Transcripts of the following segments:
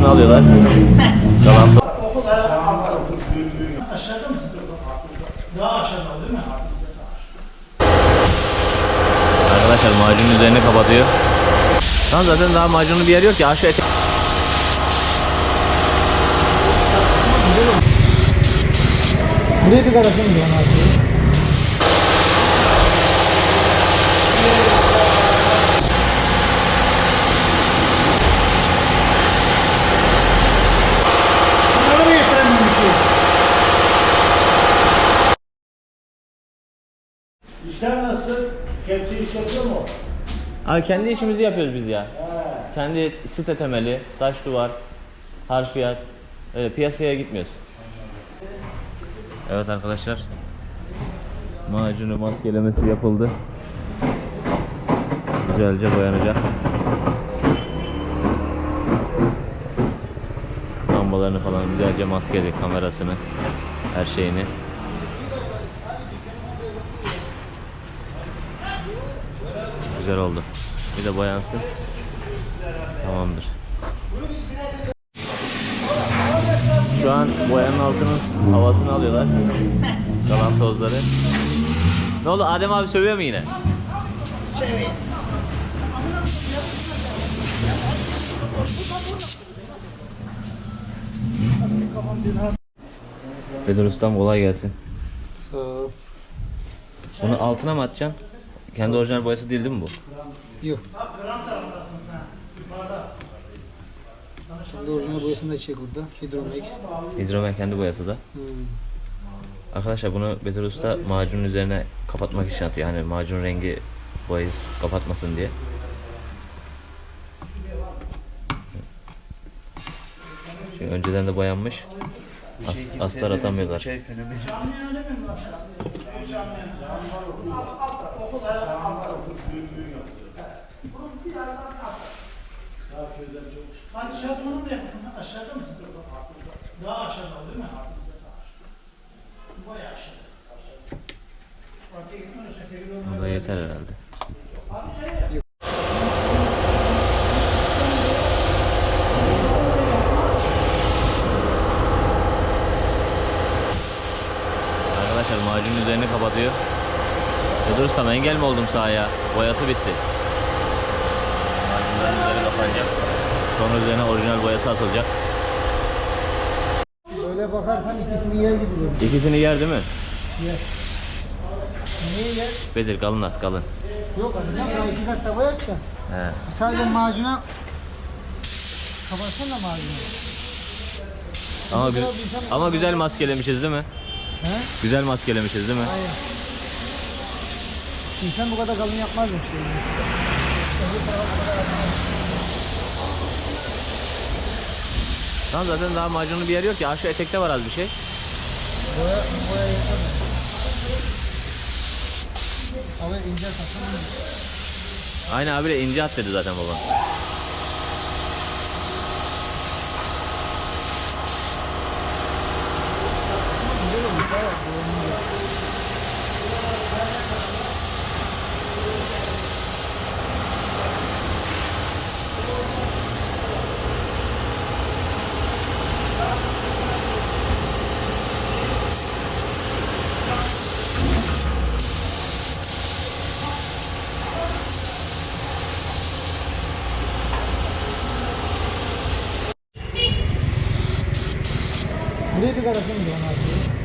Nasıl alıyorlar? Kalan Aşağıda mı? Daha aşağıda değil mi? Arkadaşlar macunun üzerini kapatıyor. Lan zaten daha macunun bir yeri yok ki aşağı ete- Buraya bir garajın diyor abi. Bunları getirememişiz. İşler nasıl? Kepçe iş yapıyor mu? Abi kendi işimizi yapıyoruz biz ya. Kendi site temeli, taş duvar, harfiyat. Öyle piyasaya gitmiyoruz. Evet arkadaşlar. Macunu maskelemesi yapıldı. Güzelce boyanacak. Lambalarını falan güzelce maskeledik kamerasını. Her şeyini. Güzel oldu. Bir de boyansın. Tamamdır. Şu an boyanın altının havasını alıyorlar. Kalan tozları. Ne oldu? Adem abi sövüyor mu yine? Bedir Ustam kolay gelsin. Bunu altına mı atacaksın? Kendi orijinal boyası değil değil mi bu? Yok. Şimdi orijinal boyasını da çek burada. Hidromex. Hidromen kendi boyası da. Hmm. Arkadaşlar bunu Bedir Usta macunun üzerine kapatmak için atıyor. Yani macun rengi boyayı kapatmasın diye. Çünkü önceden de boyanmış. As, astar atamıyorlar. Hadi aşağıda onu da yapın. Aşağıda mı sizde? Daha aşağıda değil mi? Bayağı aşağıda. Bu da yeter herhalde. Arkadaşlar macunun üzerini kapatıyor. Usta engel mi oldum sahaya? Boyası bitti. Üzeri kapanacak. Sonra üzerine orijinal boyası atılacak. Böyle bakarsan ikisini yer gibi görünüyor. İkisini yer değil mi? Niye yer? Bedir kalın at kalın. Yok anacığım daha iki kat da boyatacaksın. He. Sadece macuna kapatsana macunu. Ama, gü- ama güzel maskelemişiz değil mi? He? Güzel maskelemişiz değil mi? Hayır. İnsan bu kadar kalın yapmaz mı? Lan zaten daha macunun bir yeri yok ki. Aşağı etekte var az bir şey. Boya, boya yeter. Ama ince sakın. Aynı abi de ince at dedi zaten baba. Buraya bir garajın diyor abi.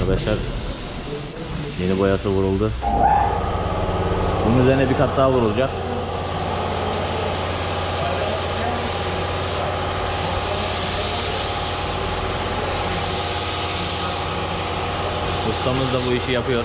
Arkadaşlar yeni boyası vuruldu. Bunun üzerine bir kat daha vurulacak. Ustamız da bu işi yapıyor.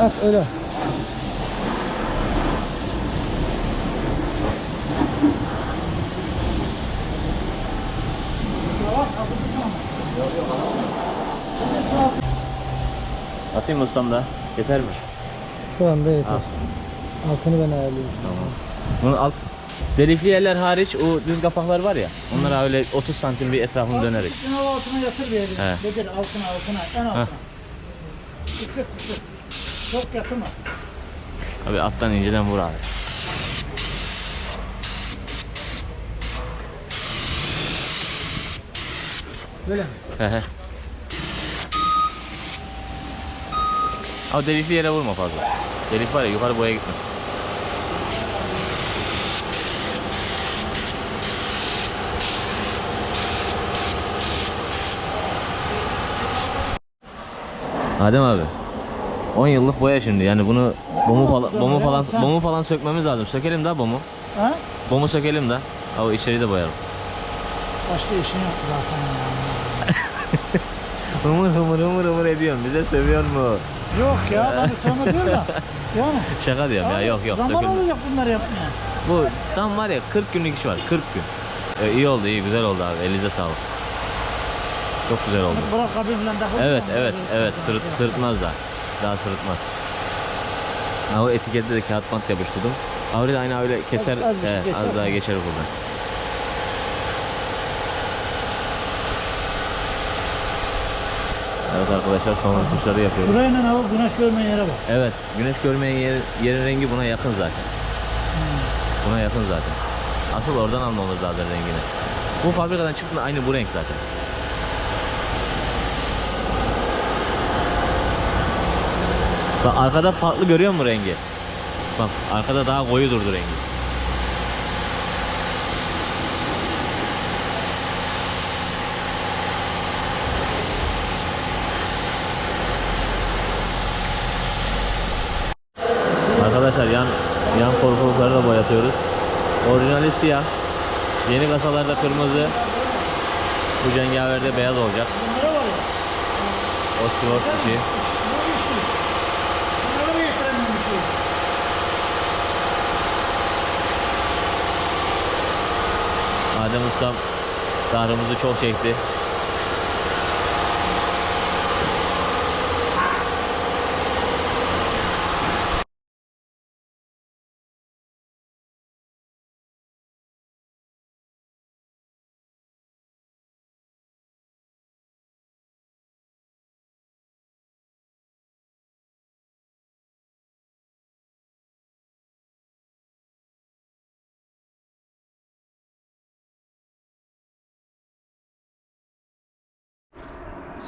At öyle. Atayım mı ustam da? Yeter mi? Şu anda yeter. Al. Altını ben ayarlıyorum. Tamam. Bunun alt delikli yerler hariç o düz kapaklar var ya. Onlara öyle 30 santim bir etrafını dönerek. O altına yatır bir yeri. He. Bedir altına altına en altına. Çok yatırma. Abi alttan inceden vur abi. Böyle mi? He he. Ama delikli yere vurma fazla. Delik var ya yukarı boya gitmez. Adem abi. 10 yıllık boya şimdi yani bunu bomu falan bomu falan bomu falan sökmemiz lazım. Sökelim daha bomu. Ha? Bomu sökelim de. O içeriği de boyarım. Başka işin yok zaten ya. Hımır hımır hımır hımır ediyorsun. Bize sövüyor mu? Yok ya ben sana diyorum da. Yani. Şaka diyorum ya yok yok. Zaman dökülme. olacak bunları yapmaya. Bu tam var ya 40 günlük iş var 40 gün. Ee, iyi oldu iyi güzel oldu abi elinize sağlık. Çok güzel oldu. Bırak falan da. Evet evet evet sırıt, sırıtmaz da. Daha sırıtmaz. Ha, o etikette de kağıt bant yapıştırdım. Avri de aynı öyle keser. Az- az şey he, geçer. az daha geçer buradan. Evet arkadaşlar son tuşları yapıyoruz. Burayla hava güneş görmeyen yere bak. Evet, güneş görmeyen yer, yerin rengi buna yakın zaten. Buna yakın zaten. Asıl oradan almamız lazım rengini. Bu fabrikadan çıktığında aynı bu renk zaten. Bak arkada farklı görüyor musun rengi? Bak arkada daha koyu durdu rengi. Arkadaşlar yan yan korkulukları da boyatıyoruz. Orijinali siyah. Yeni kasalarda kırmızı. Bu cengaverde beyaz olacak. O. Bu işi. Bunlara bir yetiremem bir şey. Adem Ustam kahrımızı çok çekti.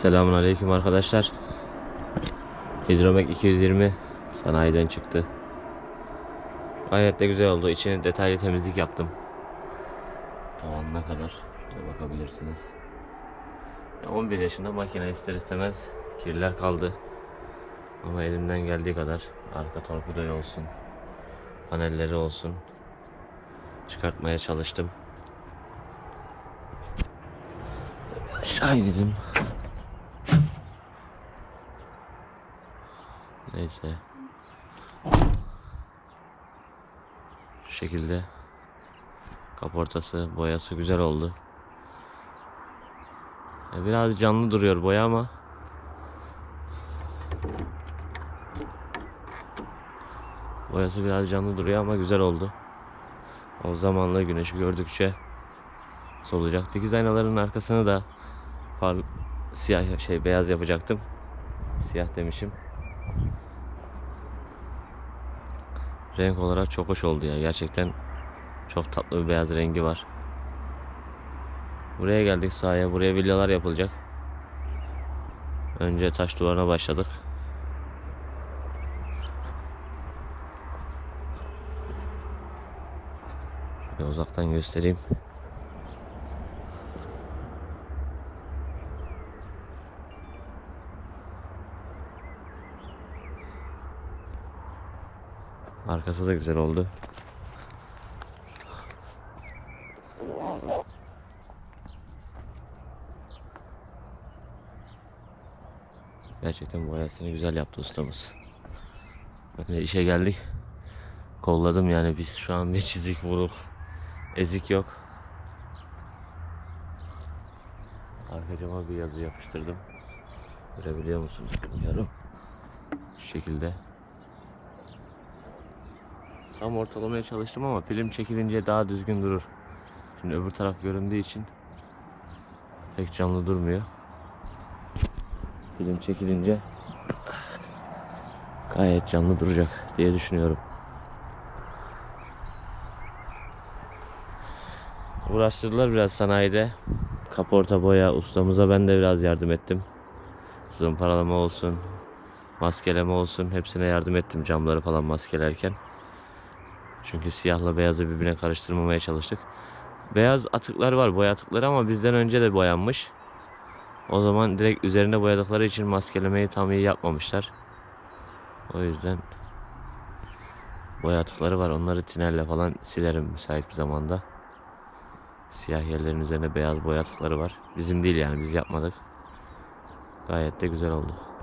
Selamun Aleyküm arkadaşlar. Hidromek 220 sanayiden çıktı. Gayet de güzel oldu. İçine detaylı temizlik yaptım. Tavanına kadar. Şöyle bakabilirsiniz. Ya 11 yaşında makine ister istemez kirler kaldı. Ama elimden geldiği kadar arka torpidoyu olsun, panelleri olsun çıkartmaya çalıştım. Aşağı inelim. Neyse. Şu şekilde kaportası, boyası güzel oldu. Ya Biraz canlı duruyor boya ama boyası biraz canlı duruyor ama güzel oldu. O zamanla güneşi gördükçe solacak. Dikiz aynaların arkasını da far siyah şey beyaz yapacaktım. Siyah demişim. Renk olarak çok hoş oldu ya. Gerçekten çok tatlı bir beyaz rengi var. Buraya geldik sahaya. Buraya villalar yapılacak. Önce taş duvarına başladık. Şöyle uzaktan göstereyim. Arkası da güzel oldu. Gerçekten boyasını güzel yaptı ustamız. De işe geldik. Kolladım yani biz şu an bir çizik vuruk. Ezik yok. Arka cama bir yazı yapıştırdım. Görebiliyor musunuz bilmiyorum. Şu şekilde. Tam ortalamaya çalıştım ama film çekilince daha düzgün durur. Şimdi öbür taraf göründüğü için pek canlı durmuyor. Film çekilince gayet canlı duracak diye düşünüyorum. Uğraştırdılar biraz sanayide. Kaporta boya ustamıza ben de biraz yardım ettim. Zımparalama olsun, maskeleme olsun hepsine yardım ettim camları falan maskelerken. Çünkü siyahla beyazı birbirine karıştırmamaya çalıştık. Beyaz atıklar var, boya atıkları ama bizden önce de boyanmış. O zaman direkt üzerine boyadıkları için maskelemeyi tam iyi yapmamışlar. O yüzden boya atıkları var. Onları tinelle falan silerim müsait bir zamanda. Siyah yerlerin üzerine beyaz boya atıkları var. Bizim değil yani biz yapmadık. Gayet de güzel oldu.